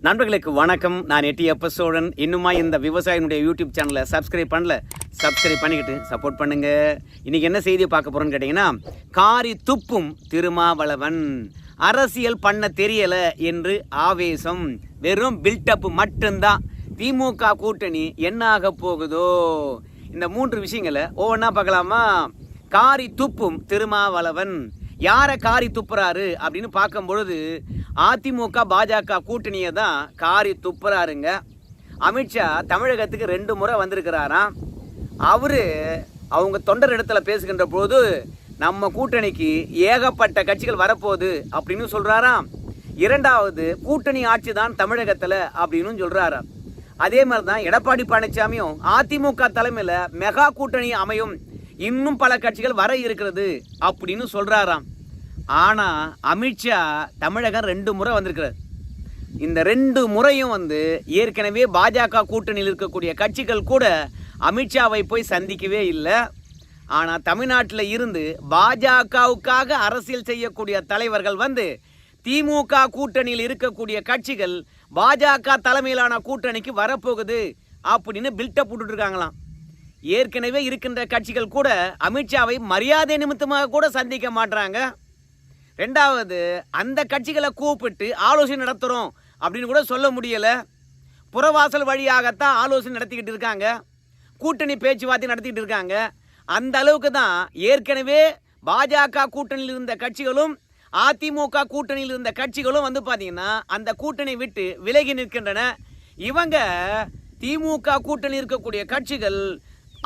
நண்பர்களுக்கு வணக்கம். நான் எட்டி எப்ப சோழன். இன்னுமா இந்த விவசாயினுடைய யூடியூப் சேனலை சப்ஸ்கிரைப் பண்ணல? சப்ஸ்கிரைப் பண்ணிக்கிட்டு சப்போர்ட் பண்ணுங்க. இன்னைக்கு என்ன செய்தியை பார்க்க போறோம்னு கேட்டிங்கன்னா காரி துப்பும் திருமாவளவன். அரசியல் பண்ண தெரியல என்று ஆவேசம். வெறும் பில்டப் மட்டும்தான். திமுக கூட்டணி என்ன ஆக போகுதோ? இந்த மூன்று விஷயங்களை ஒவ்வொன்றா பார்க்கலாமா? காரி துப்பும் திருமாவளவன். யாரை காரி துப்புறாரு அப்படின்னு பார்க்கும்பொழுது அதிமுக பாஜக கூட்டணியை தான் காரி துப்புறாருங்க. அமித்ஷா தமிழகத்துக்கு ரெண்டு முறை வந்திருக்கிறாராம். அவர் அவங்க தொண்டர் இடத்துல பேசுகின்ற போது நம்ம கூட்டணிக்கு ஏகப்பட்ட கட்சிகள் வரப்போகுது அப்படின்னு சொல்கிறாராம் இரண்டாவது கூட்டணி ஆட்சி தான் தமிழகத்தில் அப்படின்னு சொல்கிறாராம் அதே மாதிரி தான் எடப்பாடி பழனிசாமியும் அதிமுக தலைமையில் மெகா கூட்டணி அமையும் இன்னும் பல கட்சிகள் வர இருக்கிறது அப்படின்னு சொல்கிறாராம் ஆனால் அமித்ஷா தமிழகம் ரெண்டு முறை வந்திருக்கிறார். இந்த ரெண்டு முறையும் வந்து ஏற்கனவே பாஜக கூட்டணியில் இருக்கக்கூடிய கட்சிகள் கூட அமித்ஷாவை போய் சந்திக்கவே இல்லை. ஆனால் தமிழ்நாட்டில் இருந்து பாஜகவுக்காக அரசியல் செய்யக்கூடிய தலைவர்கள் வந்து திமுக கூட்டணியில் இருக்கக்கூடிய கட்சிகள் பாஜக தலைமையிலான கூட்டணிக்கு வரப்போகுது அப்படின்னு பில்டப் விட்டுட்டு இருக்காங்களாம். ஏற்கனவே இருக்கின்ற கட்சிகள் கூட அமித்ஷாவை மரியாதை நிமித்தமாக கூட சந்திக்க மாட்றாங்க. ரெண்டாவது அந்த கட்சிகளை கூப்பிட்டு ஆலோசனை நடத்துகிறோம் அப்படின்னு கூட சொல்ல முடியலை. புறவாசல் வழியாகத்தான் ஆலோசனை நடத்திக்கிட்டு இருக்காங்க. கூட்டணி பேச்சுவார்த்தை நடத்திக்கிட்டு இருக்காங்க. அந்த அளவுக்கு தான் ஏற்கனவே பாஜக கூட்டணியில் இருந்த கட்சிகளும் அதிமுக கூட்டணியில் இருந்த கட்சிகளும் வந்து பார்த்தீங்கன்னா அந்த கூட்டணி விட்டு விலகி நிற்கின்றன. இவங்க திமுக கூட்டணி இருக்கக்கூடிய கட்சிகள்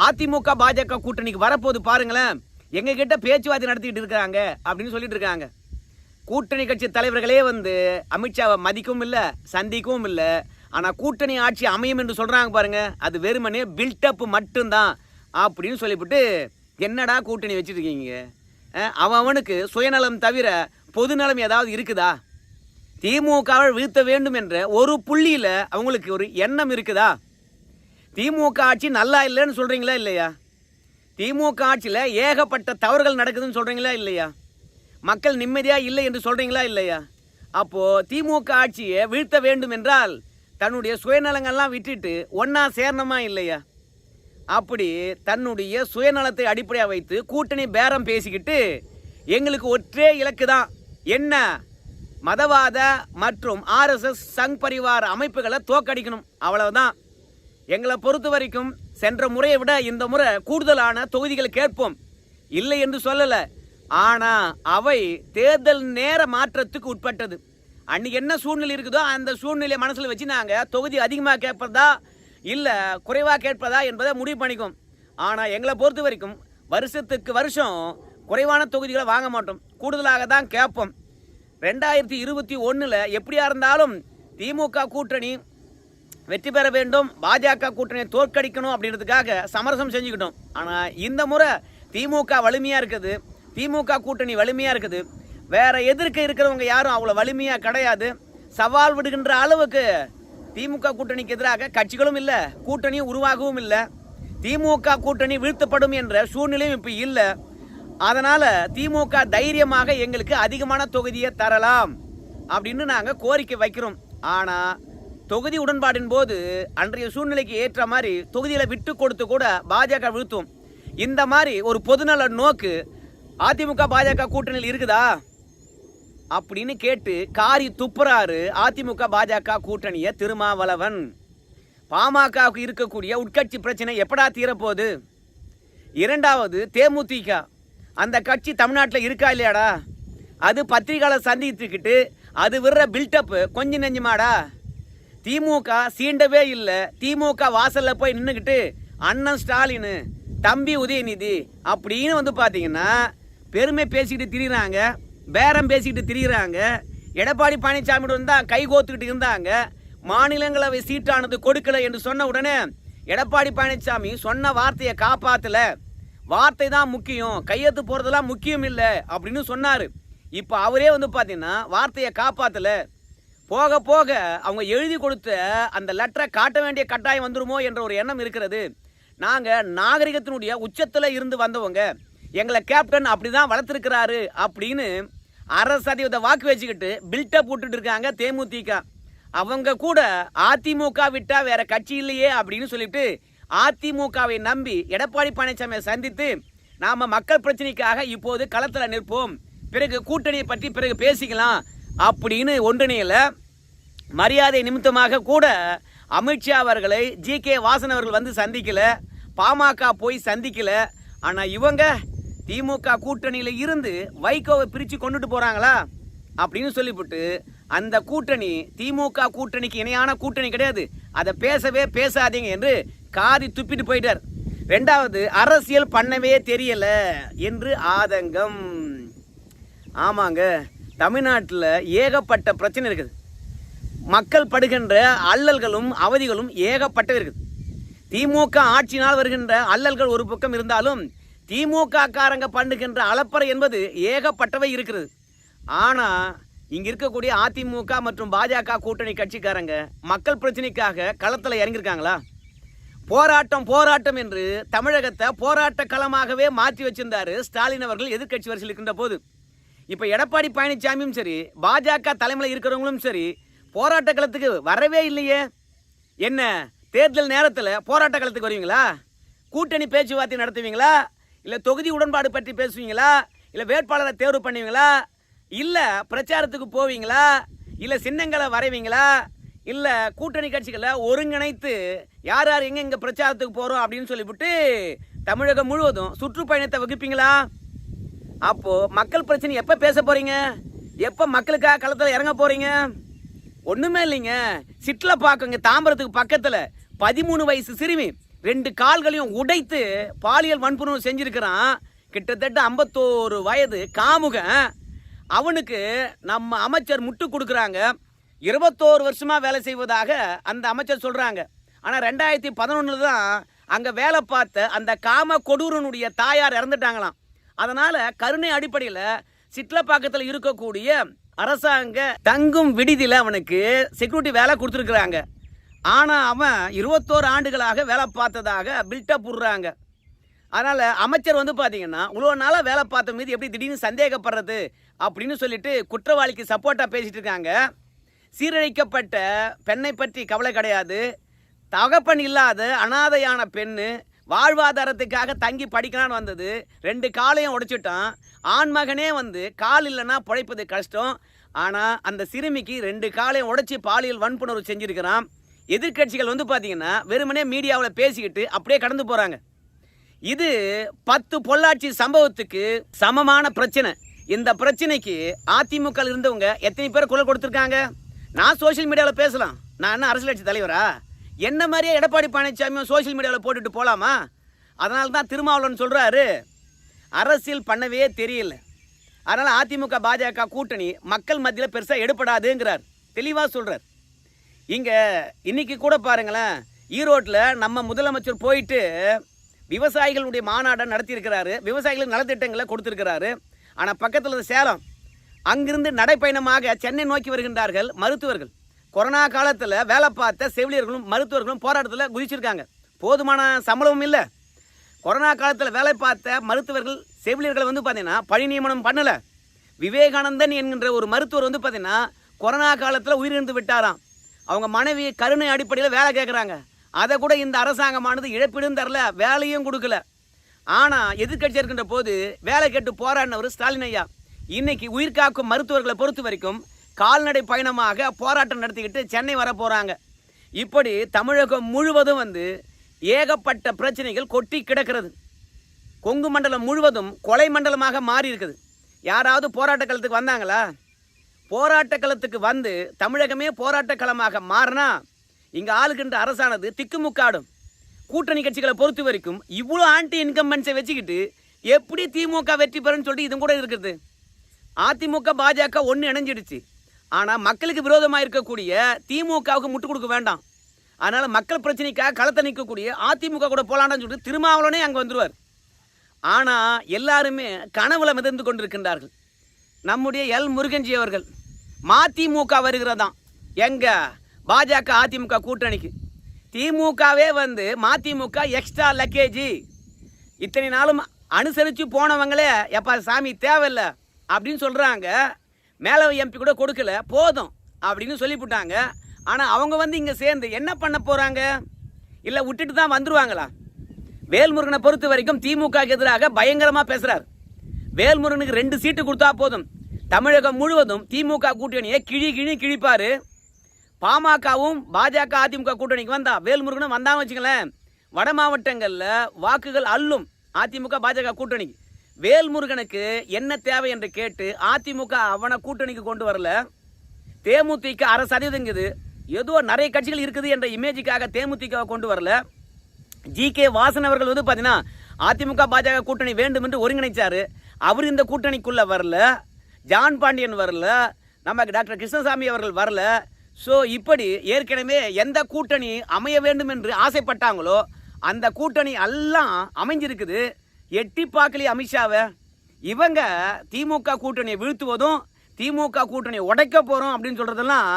அதிமுக பாஜக கூட்டணிக்கு வரப்போது பாருங்களேன். எங்க கிட்ட பேச்சுவார்த்தை நடத்திக்கிட்டு இருக்காங்க அப்படின்னு சொல்லிட்டு இருக்காங்க. கூட்டணி கட்சி தலைவர்களே வந்து அமித்ஷாவை மதிக்கவும் இல்லை சந்திக்கவும் இல்லை. ஆனால் கூட்டணி ஆட்சி அமையும் என்று சொல்கிறாங்க பாருங்க. அது வெறுமனே பில்டப் மட்டும்தான் அப்படின்னு சொல்லிவிட்டு என்னடா கூட்டணி வச்சுருக்கீங்க அவன் அவனுக்கு சுயநலம் தவிர பொதுநலம் ஏதாவது இருக்குதா? திமுகவை வீழ்த்த வேண்டும் என்ற ஒரு புள்ளியில் அவங்களுக்கு ஒரு எண்ணம் இருக்குதா? திமுக ஆட்சி நல்லா இல்லைன்னு சொல்கிறீங்களா இல்லையா? திமுக ஆட்சியில் ஏகப்பட்ட தவறுகள் நடக்குதுன்னு சொல்கிறீங்களா இல்லையா? மக்கள் நிம்மதியாக இல்லை என்று சொல்கிறீங்களா இல்லையா? அப்போது திமுக ஆட்சியை வீழ்த்த வேண்டும் என்றால் தன்னுடைய சுயநலங்கள்லாம் விட்டுட்டு ஒன்றா சேரணுமா இல்லையா? அப்படி தன்னுடைய சுயநலத்தை அடிப்படையாக வைத்து கூட்டணி பேரம் பேசிக்கிட்டு எங்களுக்கு ஒற்றே இலக்கு தான். என்ன? மதவாத மற்றும் ஆர்எஸ்எஸ் சங் பரிவார் அமைப்புகளை தோக்கடிக்கணும் அவ்வளவுதான். எங்களை பொறுத்த வரைக்கும் சென்ற முறையை விட இந்த முறை கூடுதலான தொகுதிகளை கேட்போம். இல்லை என்று சொல்லலை. ஆனா அவை தேர்தல் நேர மாற்றத்துக்கு உட்பட்டது. அன்னைக்கு என்ன சூழ்நிலை இருக்குதோ அந்த சூழ்நிலையை மனசில் வச்சு நாங்கள் தொகுதி அதிகமாக கேட்பதா இல்லை குறைவாக கேட்பதா என்பதை முடிவு பண்ணிக்கும் ஆனால் எங்களை பொறுத்த வரைக்கும் வருஷத்துக்கு வருஷம் குறைவான தொகுதிகளை வாங்க மாட்டோம். கூடுதலாக தான் கேட்போம். ரெண்டாயிரத்தி இருபத்தி ஒன்றில் எப்படியா இருந்தாலும் திமுக கூட்டணி வெற்றி பெற வேண்டும் பாஜக கூட்டணியை தோற்கடிக்கணும் அப்படின்றதுக்காக சமரசம் செஞ்சுக்கிட்டோம். ஆனால் இந்த முறை திமுக வலிமையாக இருக்குது. திமுக கூட்டணி வலிமையாக இருக்குது. வேற எதிர்க்க இருக்கிறவங்க யாரும் அவ்வளோ வலிமையாக கிடையாது. சவால் விடுகின்ற அளவுக்கு திமுக கூட்டணிக்கு எதிராக கட்சிகளும் இல்லை கூட்டணியும் உருவாகவும் இல்லை. திமுக கூட்டணி வீழ்த்தப்படும் என்ற சூழ்நிலையும் இப்போ இல்லை. அதனால் திமுக தைரியமாக எங்களுக்கு அதிகமான தொகுதியை தரலாம் அப்படின்னு நாங்கள் கோரிக்கை வைக்கிறோம். ஆனால் தொகுதி உடன்பாடின் போது அன்றைய சூழ்நிலைக்கு ஏற்ற மாதிரி தொகுதியில் விட்டு கொடுத்து கூட பாஜக வீழ்த்தும். இந்த மாதிரி ஒரு பொதுநல நோக்கு அதிமுக பாஜக கூட்டணியில் இருக்குதா? அப்படின்னு கேட்டு காரி துப்புறாரு அதிமுக பாஜக கூட்டணிய திருமாவளவன். பாமகவுக்கு இருக்கக்கூடிய உட்கட்சி பிரச்சனை எப்படா தீரப்போகுது? இரண்டாவது தேமுதிக. அந்த கட்சி தமிழ்நாட்டில் இருக்கா இல்லையாடா? அது பத்திரிகையாளர் சந்தித்துக்கிட்டு அது விடுற பில்டப்பு கொஞ்சம் நெஞ்சுமாடா? திமுக சீண்டவே இல்லை. திமுக வாசலில் போய் நின்றுக்கிட்டு அண்ணன் ஸ்டாலின் தம்பி உதயநிதி அப்படின்னு வந்து பார்த்தீங்கன்னா பெருமை பேசிக்கிட்டு திரிகிறாங்க பேரம் பேசிக்கிட்டு திரிகிறாங்க எடப்பாடி பழனிசாமியோட தான் கை கோத்துக்கிட்டு இருந்தாங்க. மாநிலங்களவை சீட்டானது கொடுக்கல என்று சொன்ன உடனே எடப்பாடி பழனிசாமி சொன்ன வார்த்தையை காப்பாற்றல வார்த்தை தான் முக்கியம். கையெழுத்து போகிறதெல்லாம் முக்கியம் இல்லை அப்படின்னு சொன்னார். இப்போ அவரே வந்து பார்த்தீங்கன்னா வார்த்தையை காப்பாற்றலை போக போக அவங்க எழுதி கொடுத்த அந்த லெட்டரை காட்ட வேண்டிய கட்டாயம் வந்துருமோ என்ற ஒரு எண்ணம் இருக்கிறது. நாங்கள் நாகரிகத்தினுடைய உச்சத்தில் இருந்து வந்தவங்க. எங்களை கேப்டன் அப்படி தான் வளர்த்துருக்கிறாரு அப்படின்னு அரசு சதவீத வாக்கு வச்சுக்கிட்டு பில்டப் போட்டுட்டு இருக்காங்க தேமுதிக. அவங்க கூட அதிமுக விட்டா வேற கட்சி இல்லையே அப்படின்னு சொல்லிட்டு அதிமுகவை நம்பி எடப்பாடி பழனிசாமியை சந்தித்து நாம் மக்கள் பிரச்சனைக்காக இப்போது களத்தில் நிற்போம். பிறகு கூட்டணியை பற்றி பிறகு பேசிக்கலாம் அப்படின்னு ஒன்றிணையில். மரியாதை நிமித்தமாக கூட அமித்ஷா அவர்களை ஜி கே வாசன் அவர்கள் வந்து சந்திக்கல. பாமக போய் சந்திக்கல. ஆனால் இவங்க திமுக கூட்டணியில் இருந்து வைகோவை பிரித்து கொண்டுட்டு போகிறாங்களா அப்படின்னு சொல்லிவிட்டு அந்த கூட்டணி திமுக கூட்டணிக்கு இணையான கூட்டணி கிடையாது. அதை பேசவே பேசாதீங்க என்று காதி துப்பிட்டு போயிட்டார். ரெண்டாவது அரசியல் பண்ணவே தெரியல என்று ஆதங்கம். ஆமாங்க தமிழ்நாட்டில் ஏகப்பட்ட பிரச்சனை இருக்குது. மக்கள் படுகின்ற அல்லல்களும் அவதிகளும் ஏகப்பட்டவை இருக்குது திமுக ஆட்சியினால் வருகின்ற அல்லல்கள் ஒரு பக்கம் இருந்தாலும் திமுக காரங்க பண்ணுகின்ற அலப்பறை என்பது ஏகப்பட்டவை இருக்கிறது. ஆனால் இங்கே இருக்கக்கூடிய அதிமுக மற்றும் பாஜக கூட்டணி கட்சிக்காரங்க மக்கள் பிரச்சனைக்காக களத்தில் இறங்கியிருக்காங்களா? போராட்டம் போராட்டம் என்று தமிழகத்தை போராட்ட களமாகவே மாற்றி வச்சிருந்தாரு ஸ்டாலின் அவர்கள் எதிர்க்கட்சி வரிசையில் இருக்கின்ற போது. இப்போ எடப்பாடி பழனிசாமியும் சரி பாஜக தலைமையில் இருக்கிறவங்களும் சரி போராட்ட களத்துக்கு வரவே இல்லையே. என்ன தேர்தல் நேரத்தில் போராட்ட களத்துக்கு வருவீங்களா? கூட்டணி பேச்சுவார்த்தை நடத்துவீங்களா? இல்லை தொகுதி உடன்பாடு பற்றி பேசுவீங்களா? இல்லை வேட்பாளரை தேர்வு பண்ணுவீங்களா? இல்லை பிரச்சாரத்துக்கு போவீங்களா? இல்லை சின்னங்களை வரைவீங்களா? இல்லை கூட்டணி கட்சிகளை ஒருங்கிணைத்து யார் யார் எங்கே எங்கே பிரச்சாரத்துக்கு போகிறோம் அப்படின்னு சொல்லிவிட்டு தமிழகம் முழுவதும் சுற்றுப்பயணத்தை வகுப்பீங்களா? அப்போது மக்கள் பிரச்சனை எப்போ பேச போகிறீங்க எப்போ மக்களுக்காக களத்தில் இறங்க போகிறீங்க ஒண்ணுமே இல்லைங்க. சிட்ல பாக்குங்க தாம்பரத்துக்கு பக்கத்துல. பதிமூணு வயசு சிறுமி. ரெண்டு கால்களையும் உடைத்து பாலியல் வன்புணர்வு செஞ்சிருக்கிறான். கிட்டத்தட்ட ஐம்பத்தோரு வயது காமுகன். அவனுக்கு நம்ம அமைச்சர் முட்டு கொடுக்குறாங்க. இருபத்தோரு வருஷமாக வேலை செய்வதாக அந்த அமைச்சர் சொல்கிறாங்க ஆனால் ரெண்டாயிரத்தி பதினொன்றில் தான் அங்கே வேலை பார்த்த அந்த காம கொடூரனுடைய தாயார் இறந்துட்டாங்களாம். அதனால் கருணை அடிப்படையில் சிட்லப்பாக்கத்தில் இருக்கக்கூடிய அரசாங்க தங்கும் விடுதியில் அவனுக்கு செக்யூரிட்டி வேலை கொடுத்துருக்குறாங்க. ஆனால் அவன் இருபத்தோரு ஆண்டுகளாக வேலை பார்த்ததாக பில்டப் விடுறாங்க. அதனால் அமைச்சர் வந்து பார்த்தீங்கன்னா இவ்வளோ நாளாக வேலை பார்த்த மீது எப்படி திடீர்னு சந்தேகப்படுறது? அப்படின்னு சொல்லிட்டு குற்றவாளிக்கு சப்போர்ட்டாக பேசிகிட்டு இருக்காங்க. சீரழிக்கப்பட்ட பெண்ணை பற்றி கவலை கிடையாது. தகப்பன் இல்லாத அனாதையான பெண்ணு வாழ்வாதாரத்துக்காக தங்கி படிக்கலான்னு வந்தது. ரெண்டு காலையும் உடைச்சிட்டான் ஆண் மகனே வந்து கால் இல்லைன்னா பிழைப்பது கஷ்டம். ஆனால் அந்த சிறுமிக்கு ரெண்டு காலையும் உடைச்சி பாலியல் வன்புணர்வு செஞ்சுருக்கிறான். எதிர்க்கட்சிகள் வந்து பார்த்தீங்கன்னா வெறுமனே மீடியாவில் பேசிக்கிட்டு அப்படியே கடந்து போகிறாங்க இது பத்து பொள்ளாச்சி சம்பவத்துக்கு சமமான பிரச்சனை. இந்த பிரச்சனைக்கு அதிமுக இருந்தவங்க எத்தனை பேர் குரல் கொடுத்துருக்காங்க? நான் சோஷியல் மீடியாவில் பேசலாம். நான் என்ன அரசியல் கட்சி தலைவரா? என்ன மாதிரியே எடப்பாடி பழனிசாமியும் சோஷியல் மீடியாவில் போட்டுட்டு போகலாமா அதனால தான் திருமாவளவன் சொல்கிறாரு அரசியல் பண்ணவே தெரியல. அதனால் அதிமுக பாஜக கூட்டணி மக்கள் மத்தியில் பெருசாக எடுப்படாதுங்கிறார் தெளிவாக சொல்கிறார் இங்கே இன்னைக்கு கூட பாருங்களேன் ஈரோட்டில் நம்ம முதலமைச்சர் போயிட்டு விவசாயிகளுடைய மாநாட்டை நடத்தியிருக்கிறாரு. விவசாயிகளுக்கு நலத்திட்டங்களை கொடுத்துருக்கிறாரு. ஆனால் பக்கத்தில் சேலம் அங்கிருந்து நடைப்பயணமாக சென்னை நோக்கி வருகின்றார்கள் மருத்துவர்கள். கொரோனா காலத்தில் வேலை பார்த்த செவிலியர்களும் மருத்துவர்களும் போராட்டத்தில் குதிச்சிருக்காங்க. போதுமான சம்பளமும் இல்லை. கொரோனா காலத்தில் வேலை பார்த்த மருத்துவர்கள் செவிலியர்களை வந்து பார்த்தீங்கன்னா பணி நியமனம் பண்ணலை. விவேகானந்தன் என்கின்ற ஒரு மருத்துவர் வந்து பார்த்தீங்கன்னா கொரோனா காலத்தில் உயிரிழந்து விட்டாராம். அவங்க மனைவி கருணை அடிப்படையில் வேலை கேட்குறாங்க அதை கூட இந்த அரசாங்கமானது இழப்பீடும் தரல வேலையும் கொடுக்கல. ஆனால் எதிர்க்கட்சி இருக்கின்ற போது வேலை கேட்டு போராடினவர் ஸ்டாலின் ஐயா. இன்னைக்கு உயிர்காக்கும் மருத்துவர்களை பொறுத்த வரைக்கும் கால்நடை பயணமாக போராட்டம் நடத்திக்கிட்டு சென்னை வர போகிறாங்க இப்படி தமிழகம் முழுவதும் வந்து ஏகப்பட்ட பிரச்சனைகள் கொட்டி கிடக்கிறது. கொங்கு மண்டலம் முழுவதும் கொலை மண்டலமாக மாறி இருக்குது. யாராவது போராட்ட களத்துக்கு வந்தாங்களா? போராட்ட களத்துக்கு வந்து தமிழகமே போராட்ட களமாக மாறினா இங்கே ஆளுகின்ற அரசானது திக்குமுக்காடும். கூட்டணி கட்சிகளை பொறுத்த வரைக்கும் இவ்வளோ ஆன்டி இன்கம்பன்ஸை வச்சுக்கிட்டு எப்படி திமுக வெற்றி பெறும்னு சொல்லிட்டு இதுவும் கூட இருக்குது. அதிமுக பாஜக ஒன்று இணைஞ்சிடுச்சு. ஆனால் மக்களுக்கு விரோதமாக இருக்கக்கூடிய திமுகவுக்கு முட்டு கொடுக்க வேண்டாம். அதனால் மக்கள் பிரச்சனைக்காக களத்தை நிற்கக்கூடிய அதிமுக கூட போகலான்னு சொல்லிட்டு திருமாவளவனே அங்கே வந்துடுவார் ஆனால் எல்லாருமே கனவுல மிதந்து கொண்டிருக்கின்றார்கள். நம்முடைய எல் முருகன்ஜி அவர்கள் மதிமுக வருகிறதாம். எங்கே பாஜக அதிமுக கூட்டணிக்கு. திமுகவே வந்து மதிமுக எக்ஸ்ட்ரா லக்கேஜி இத்தனை நாளும் அனுசரித்து போனவங்களே எப்பா சாமி தேவையில்லை அப்படின்னு சொல்கிறாங்க மேலே எம்பி கூட கொடுக்கல போதும் அப்படின்னு சொல்லிவிட்டாங்க ஆனால் அவங்க வந்து இங்கே சேர்ந்து என்ன பண்ண போகிறாங்க இல்லை விட்டுட்டு தான் வந்துருவாங்களா? வேல்முருகனை பொறுத்த வரைக்கும் திமுக எதிராக பயங்கரமாக பேசுகிறார் வேல்முருகனுக்கு ரெண்டு சீட்டு கொடுத்தா போதும். தமிழகம் முழுவதும் திமுக கூட்டணியை கிழி கிழி கிழிப்பார். பாமகவும் பாஜக அதிமுக கூட்டணிக்கு வந்தா வேல்முருகனும் வந்தான்னு வச்சுங்களேன் வட மாவட்டங்களில் வாக்குகள் அள்ளும் அதிமுக பாஜக கூட்டணிக்கு. வேல்முருகனுக்கு என்ன தேவை என்று கேட்டு அதிமுக அவனை கூட்டணிக்கு கொண்டு வரல. தேமுதிக அரை சதவீதங்குது ஏதோ நிறைய கட்சிகள் இருக்குது என்ற இமேஜுக்காக தேமுதிக கொண்டு வரல. ஜி கே வாசன் அவர்கள் வந்து பார்த்தீங்கன்னா அதிமுக பாஜக கூட்டணி வேண்டும் என்று ஒருங்கிணைச்சாரு. அவர் இந்த கூட்டணிக்குள்ள வரல. ஜான் பாண்டியன் வரல. நமக்கு டாக்டர் கிருஷ்ணசாமி அவர்கள் வரல. ஸோ இப்படி ஏற்கனவே எந்த கூட்டணி அமைய வேண்டும் என்று ஆசைப்பட்டாங்களோ அந்த கூட்டணி எல்லாம் அமைஞ்சிருக்குது. எட்டி பார்க்கலையே அமித்ஷாவை. இவங்க திமுக கூட்டணியை வீழ்த்துவதும் திமுக கூட்டணியை உடைக்க போகிறோம் அப்படின்னு சொல்கிறதெல்லாம்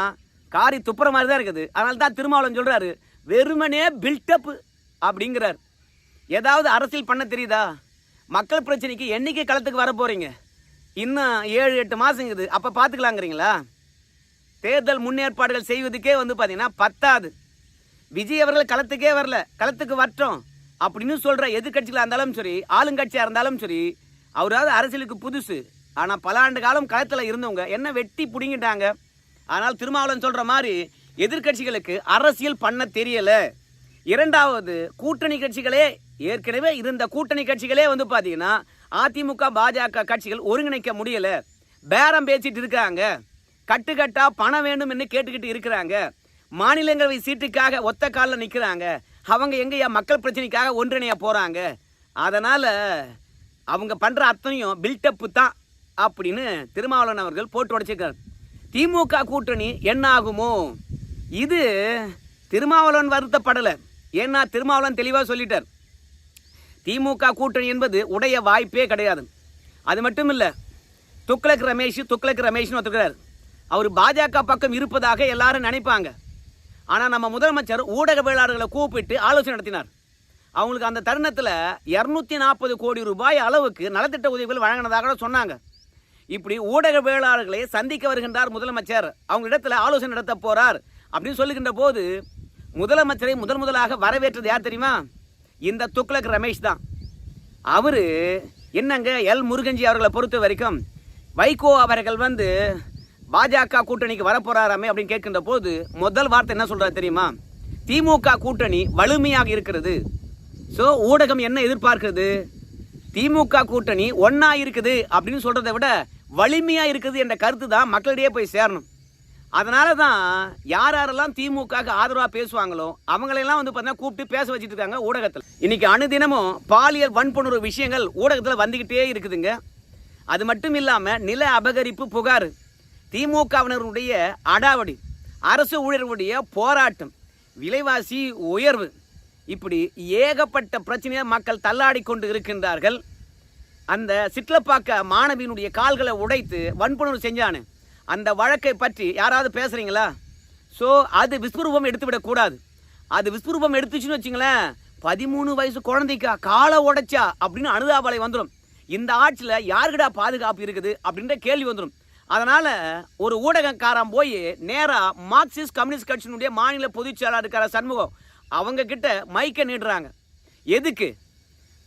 காரி துப்புற மாதிரி தான் இருக்குது. அதனால தான் திருமாவளவன் சொல்கிறாரு வெறுமனே பில்டப் அப்படிங்கிறார். ஏதாவது அரசியல் பண்ண தெரியுதா? மக்கள் பிரச்சனைக்கு என்னைக்கு களத்துக்கு வர போகிறீங்க இன்னும் ஏழு எட்டு மாதங்குது அப்போ பார்த்துக்கலாங்கிறீங்களா தேர்தல் முன்னேற்பாடுகள் செய்வதுக்கே வந்து பார்த்தீங்கன்னா பத்தாது. விஜய் அவர்கள் களத்துக்கே வரல. களத்துக்கு வரட்டும். அப்படின்னு சொல்கிற எதிர்கட்சிகளாக இருந்தாலும் சரி ஆளுங்கட்சியாக இருந்தாலும் சரி அவராவது அரசியலுக்கு புதுசு. ஆனால் பல ஆண்டு காலம் களத்தில் இருந்தவங்க என்ன வெட்டி பிடுங்கிட்டாங்க. ஆனால் திருமாவளவன் சொல்கிற மாதிரி எதிர்க்கட்சிகளுக்கு அரசியல் பண்ண தெரியலை. இரண்டாவது கூட்டணி கட்சிகளே ஏற்கனவே இருந்த கூட்டணி கட்சிகளே வந்து பார்த்தீங்கன்னா அதிமுக பாஜக கட்சிகள் ஒருங்கிணைக்க முடியலை. பேரம் பேசிட்டு இருக்காங்க. கட்டுக்கட்டாக பணம் வேண்டும் என்று கேட்டுக்கிட்டு இருக்கிறாங்க. மாநிலங்களவை சீட்டுக்காக ஒத்த காலில் நிற்கிறாங்க அவங்க எங்கேயா மக்கள் பிரச்சனைக்காக ஒன்றிணைய போகிறாங்க அதனால் அவங்க பண்ணுற அத்தனையும் பில்டப்பு தான் அப்படின்னு திருமாவளவன் அவர்கள் போட்டு உடைச்சிருக்காரு. திமுக கூட்டணி என்ன ஆகுமோ இது திருமாவளவன் வருத்தப்படலை. ஏன்னா திருமாவளவன் தெளிவாக சொல்லிட்டார். திமுக கூட்டணி என்பது உடைய வாய்ப்பே கிடையாது. அது மட்டும் இல்லை துக்ளக் ரமேஷ் துக்ளக் ரமேஷ்னு ஒத்துக்கிறார். அவர் பாஜக பக்கம் இருப்பதாக எல்லாரும் நினைப்பாங்க. ஆனால் நம்ம முதலமைச்சர் ஊடகவியலாளர்களை கூப்பிட்டு ஆலோசனை நடத்தினார். அவங்களுக்கு அந்த தருணத்தில் இரநூத்தி நாற்பது கோடி ரூபாய் அளவுக்கு நலத்திட்ட உதவிகள் வழங்கினதாக கூட சொன்னாங்க. இப்படி ஊடகவியலாளர்களை சந்திக்க வருகின்றார் முதலமைச்சர். அவங்க இடத்துல ஆலோசனை நடத்த போறார். அப்படின்னு சொல்லுகின்ற போது முதலமைச்சரை முதல் முதலாக வரவேற்றது யார் தெரியுமா? இந்த துக்ளக் ரமேஷ் தான். அவர் என்னங்க எல் முருகன்ஜி அவர்களை பொறுத்த வரைக்கும் வைகோ அவர்கள் வந்து பாஜக கூட்டணிக்கு வரப்போறாராமே அப்படின்னு கேட்கின்ற போது முதல் வார்த்தை என்ன சொல்றாரு தெரியுமா? திமுக கூட்டணி வலிமையாக இருக்கிறது. ஸோ ஊடகம் என்ன எதிர்பார்க்கிறது? திமுக கூட்டணி ஒன்னா இருக்குது அப்படின்னு சொல்றதை விட வலிமையா இருக்குது என்ற கருத்து தான் மக்களிடையே போய் சேரணும். அதனால தான் யார் யாரெல்லாம் திமுக ஆதரவாக பேசுவாங்களோ அவங்களையெல்லாம் வந்து பார்த்தீங்கன்னா கூப்பிட்டு பேச வச்சுட்டு இருக்காங்க ஊடகத்தில். இன்னைக்கு அனுதினமும் பாலியல் வன்புணர்வு விஷயங்கள் ஊடகத்தில் வந்துக்கிட்டே இருக்குதுங்க. அது மட்டும் இல்லாமல் நில அபகரிப்பு புகார். திமுகவினருடைய அடாவடி அரசு ஊழியர்களுடைய போராட்டம் விலைவாசி உயர்வு இப்படி ஏகப்பட்ட பிரச்சனையை மக்கள் தள்ளாடி கொண்டு இருக்கின்றார்கள். அந்த சிட்லப்பாக்க மாணவியினுடைய கால்களை உடைத்து வன்புணர்வு செஞ்சானு அந்த வழக்கை பற்றி யாராவது பேசுகிறீங்களா ஸோ அது விஸ்வரூபம் எடுத்து விடக்கூடாது அது விஸ்வரூபம் எடுத்துச்சுன்னு வச்சுங்களேன் பதிமூணு வயசு குழந்தைக்கா காலை உடைச்சா அப்படின்னு அனுதாபலை வந்துடும் இந்த ஆட்சியில் யாருக்கிடா பாதுகாப்பு இருக்குது அப்படின்ற கேள்வி வந்துடும் அதனால் ஒரு ஊடகக்காரன் போய் நேராக மார்க்சிஸ்ட் கம்யூனிஸ்ட் கட்சியினுடைய மாநில பொதுச் செயலாளர் இருக்கிற சண்முகம் அவங்கக்கிட்ட மைக்கை நீடுறாங்க எதுக்கு?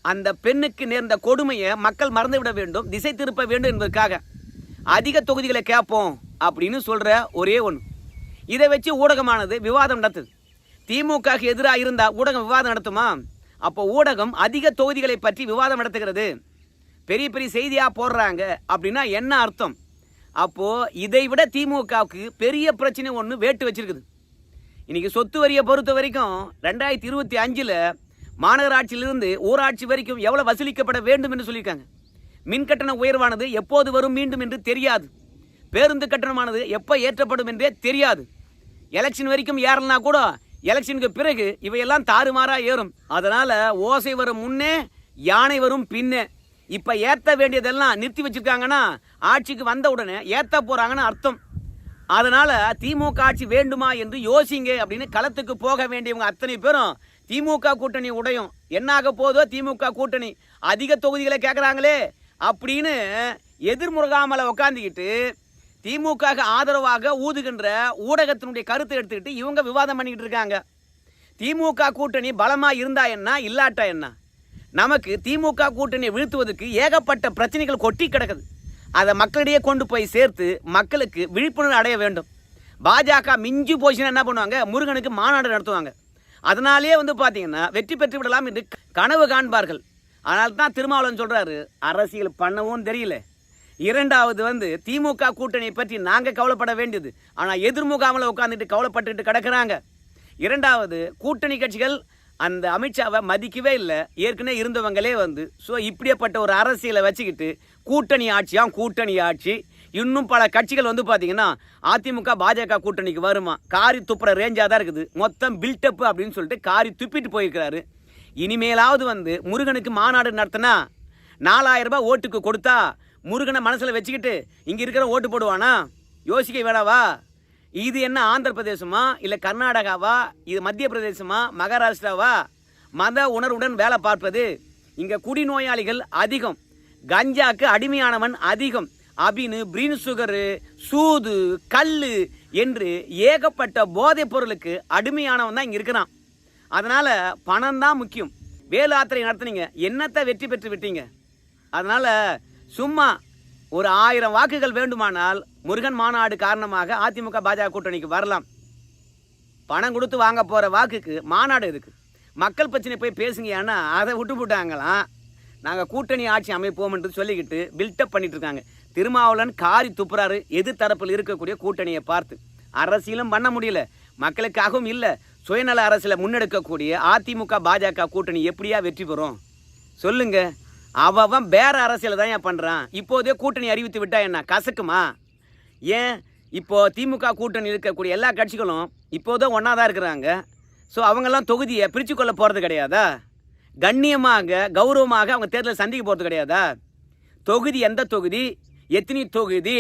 அந்த பெண்ணுக்கு நேர்ந்த கொடுமையை மக்கள் மறந்து விட வேண்டும் திசை திருப்ப வேண்டும் என்பதற்காக. அதிக தொகுதிகளை கேட்போம் அப்படின்னு சொல்கிற ஒரே ஒன்று இதை வச்சு ஊடகமானது விவாதம் நடத்துது. திமுக எதிராக இருந்தால் ஊடகம் விவாதம் நடத்துமா? அப்போ ஊடகம் அதிக தொகுதிகளை பற்றி விவாதம் நடத்துகிறது. பெரிய பெரிய செய்தியாக போடுறாங்க அப்படின்னா என்ன அர்த்தம்? அப்போது இதை விட திமுகவுக்கு பெரிய பிரச்சனை ஒன்று வேட்டு வச்சிருக்குது. இன்னைக்கு சொத்து வரியை பொறுத்த வரைக்கும் ரெண்டாயிரத்தி இருபத்தி அஞ்சில் மாநகராட்சியிலிருந்து ஊராட்சி வரைக்கும் எவ்வளோ வசூலிக்கப்பட வேண்டும் என்று சொல்லியிருக்காங்க. மின் கட்டண உயர்வானது எப்போது வரும் மீண்டும் என்று தெரியாது. பேருந்து கட்டணமானது எப்போ ஏற்றப்படும் என்றே தெரியாது. எலெக்ஷன் வரைக்கும் ஏறலனா கூட எலெக்ஷனுக்கு பிறகு இவையெல்லாம் தாறுமாறாக ஏறும். அதனால் ஓசை வரும் முன்னே யானை வரும் பின்னே. இப்போ ஏற்ற வேண்டியதெல்லாம் நிறுத்தி வச்சிருக்காங்கன்னா ஆட்சிக்கு வந்த உடனே ஏற்ற போகிறாங்கன்னு அர்த்தம். அதனால திமுக ஆட்சி வேண்டுமா என்று யோசிங்க அப்படின்னு களத்துக்கு போக வேண்டியவங்க அத்தனை பேரும் திமுக கூட்டணி உடையும். என்னாக போதோ திமுக கூட்டணி. அதிக தொகுதிகளை கேட்குறாங்களே அப்படின்னு எதிர்முருகாமலை உட்காந்துக்கிட்டு திமுக ஆதரவாக ஊதுகின்ற ஊடகத்தினுடைய கருத்தை எடுத்துக்கிட்டு இவங்க விவாதம் பண்ணிக்கிட்டு இருக்காங்க. திமுக கூட்டணி பலமாக இருந்தா என்ன இல்லாட்டா என்ன? நமக்கு திமுக கூட்டணியை வீழ்த்துவதற்கு ஏகப்பட்ட பிரச்சனைகள் கொட்டி கிடக்குது. அதை மக்களிடையே கொண்டு போய் சேர்த்து மக்களுக்கு விழிப்புணர்வு அடைய வேண்டும். பாஜக மிஞ்சி போச்சுன்னா என்ன பண்ணுவாங்க? முருகனுக்கு மாநாடு நடத்துவாங்க. அதனாலேயே வந்து பார்த்தீங்கன்னா வெற்றி பெற்று விடலாம் என்று கனவு காண்பார்கள். அதனால தான் திருமாவளவன் சொல்கிறாரு அரசியல் பண்ணவும் தெரியல. இரண்டாவது வந்து திமுக கூட்டணியை பற்றி நாங்கள் கவலைப்பட வேண்டியது. ஆனால் எதிர்முகாமில் உட்காந்துட்டு கவலைப்பட்டுட்டு கிடக்குறாங்க. இரண்டாவது கூட்டணி கட்சிகள் அந்த அமித்ஷாவை மதிக்கவே இல்லை. ஏற்கனவே இருந்தவங்களே வந்து ஸோ இப்படியேப்பட்ட ஒரு அரசியலை வச்சுக்கிட்டு கூட்டணி ஆட்சியாம் கூட்டணி ஆட்சி. இன்னும் பல கட்சிகள் வந்து பார்த்தீங்கன்னா அதிமுக பாஜக கூட்டணிக்கு வருமா? காரி துப்புற ரேஞ்சாக தான் இருக்குது. மொத்தம் பில்டப்பு அப்படின்னு சொல்லிட்டு காரி துப்பிட்டு போயிருக்கிறாரு. இனிமேலாவது வந்து முருகனுக்கு மாநாடு நடத்தினா நாலாயிரம் ரூபாய் ஓட்டுக்கு கொடுத்தா முருகனை மனசில் வச்சுக்கிட்டு இங்கே இருக்கிற ஓட்டு போடுவானா? யோசிக்க வேணாவா? இது என்ன ஆந்திர பிரதேசமா இல்லை கர்நாடகாவா? இது மத்திய பிரதேசமா மகாராஷ்டிராவா? மத உணர்வுடன் வேலை பார்ப்பது. இங்கே குடிநோயாளிகள் அதிகம். கஞ்சாக்கு அடிமையானவன் அதிகம். அபினு பிரீன் சுகரு சூது கல் என்று ஏகப்பட்ட போதைப் பொருளுக்கு அடிமையானவன் தான் இங்கே இருக்கிறான். அதனால் பணம் தான் முக்கியம். வேலு ஆத்திரை நடத்துனீங்க. என்னத்தை வெற்றி பெற்று விட்டீங்க? அதனால் சும்மா ஒரு ஆயிரம் வாக்குகள் வேண்டுமானால் முருகன் மாநாடு காரணமாக அதிமுக பாஜக கூட்டணிக்கு வரலாம். பணம் கொடுத்து வாங்க போகிற வாக்குக்கு மாநாடு எதுக்கு? மக்கள் பிரச்சனை போய் பேசுங்க ஏன்னா அதை விட்டு போட்டாங்களாம் நாங்கள் கூட்டணி ஆட்சி அமைப்போம்ன்றது சொல்லிக்கிட்டு பில்டப் பண்ணிட்டு இருக்காங்க. திருமாவளவன் காரி துப்புறாரு எதிர் தரப்பில் இருக்கக்கூடிய கூட்டணியை பார்த்து. அரசியலும் பண்ண முடியல. மக்களுக்காகவும் இல்லை. சுயநல அரசியலை முன்னெடுக்கக்கூடிய அதிமுக பாஜக கூட்டணி எப்படியா வெற்றி பெறும்? சொல்லுங்கள் அவன் பேர அரசியல் தான் ஏன் பண்ணுறான் இப்போதே கூட்டணி அறிவித்து விட்டா என்ன? கசக்குமா? ஏன்? இப்போ திமுக கூட்டணி இருக்கக்கூடிய எல்லா கட்சிகளும் இப்போதும் ஒன்றா தான் இருக்கிறாங்க. ஸோ அவங்கெல்லாம் தொகுதியை பிரித்து கொள்ள போகிறது கிடையாதா? கண்ணியமாக கௌரவமாக அவங்க தேர்தலில் சந்திக்க போகிறது கிடையாதா? தொகுதி எந்த தொகுதி? எத்தனை தொகுதி?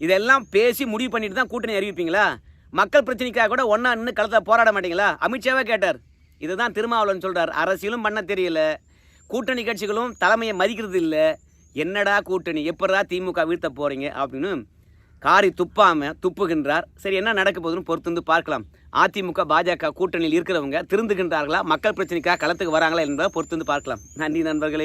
இதெல்லாம் பேசி முடிவு பண்ணிட்டு தான் கூட்டணி அறிவிப்பீங்களா? மக்கள் பிரச்சனைக்காக கூட ஒன்றா நின்று களத்தில் போராட மாட்டீங்களா? அமித்ஷாவே கேட்டார். இதுதான் திருமாவளவன் சொல்கிறார் அரசியலும் பண்ண தெரியல. கூட்டணி கட்சிகளும் தலைமையை மதிக்கிறது இல்லை. என்னடா கூட்டணி? எப்படா திமுக வீழ்த்த போகிறீங்க அப்படின்னு காரி துப்பாமல் துப்புகின்றார். சரி என்ன நடக்க போகுதுன்னு பொறுத்து வந்து பார்க்கலாம். அதிமுக பாஜக கூட்டணியில் இருக்கிறவங்க திருந்துகின்றார்களா? மக்கள் பிரச்சனைக்காக களத்துக்கு வராங்களா என்பதை பொறுத்து வந்து பார்க்கலாம். நன்றி நண்பர்களே.